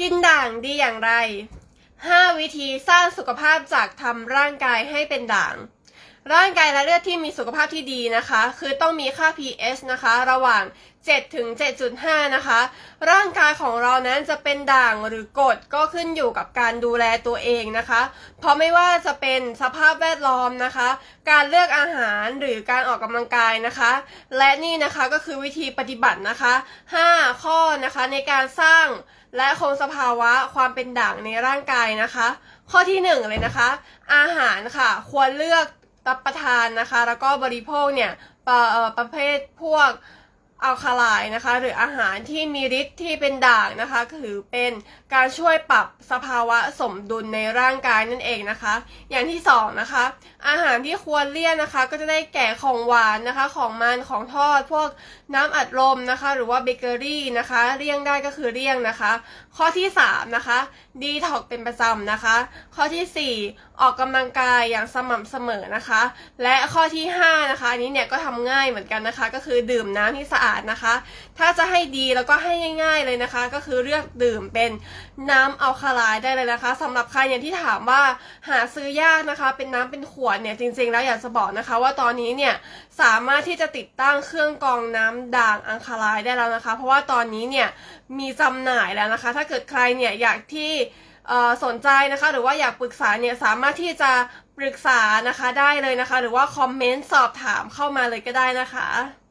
กินด่างดีอย่างไร 5 วิธีสร้างสุขภาพจากทำร่างกายให้เป็นด่าง ร่างกายและเลือดที่มีสุขภาพที่ดีนะคะ คือต้องมีค่า pH นะคะ ระหว่าง 7 ถึง 7.5 นะคะ ร่างกายของเรานั้นจะเป็นด่างหรือกรดก็ขึ้นอยู่กับการดูแลตัวเองนะคะ เพราะไม่ว่าจะเป็นสภาพแวดล้อมนะคะ การเลือกอาหารหรือการออกกำลังกายนะคะ และนี่นะคะก็คือวิธีปฏิบัตินะคะ 5 ข้อนะคะในการสร้าง และคงสภาวะความเป็นด่างในร่างกายนะคะ ข้อที่หนึ่งเลยนะคะ อาหารค่ะควรเลือกรับประทานนะคะ แล้วก็บริโภคเนี่ยประเอ่อประเภทพวก อัลคาไลน์นะคะ หรืออาหารที่มีฤทธิ์ที่เป็นด่างนะคะถือเป็นการช่วยปรับสภาวะสมดุลในร่างกายนั่นเองนะคะ อย่างที่สองนะคะอาหารที่ควรเลี่ยงนะคะ ก็จะได้แก่ของหวานนะคะของมันของทอด พวกน้ำอัดลมนะคะ หรือว่าเบเกอรี่นะคะเลี่ยงได้ก็คือเลี่ยงนะคะ ข้อที่3นะคะดีท็อกเป็นประจำนะคะ ข้อทีสี่4 ออกกำลังกายอย่างสม่ำเสมอนะคะ และข้อที่5นะคะอันนี้เนี่ยก็ทำง่ายเหมือนกันนะคะ ก็คือดื่มน้ำที่สะอาดนะคะ ถ้าจะให้ดีแล้วก็ให้ง่าย ๆเลยนะคะ ก็คือเลือกดื่มเป็นน้ำอัลคาไลน์ได้เลยนะคะสำหรับใครอย่างที่ถามว่าหาซื้อยากนะคะ เป็นน้ำเป็นขวดเนี่ยจริงๆ แล้วอยากจะบอกนะคะ ว่าตอนนี้เนี่ยสามารถที่จะติดตั้งเครื่องกรองน้ำด่างอัลคาไลน์ได้แล้วนะคะ เพราะว่าตอนนี้เนี่ยมีจำหน่ายแล้วนะคะ ถ้าเกิดใครเนี่ยอยากที่สนใจนะคะหรือว่าอยากปรึกษาเนี่ยสามารถที่จะปรึกษานะคะได้เลยนะคะ หรือว่าคอมเมนต์สอบถามเข้ามาเลยก็ได้นะคะ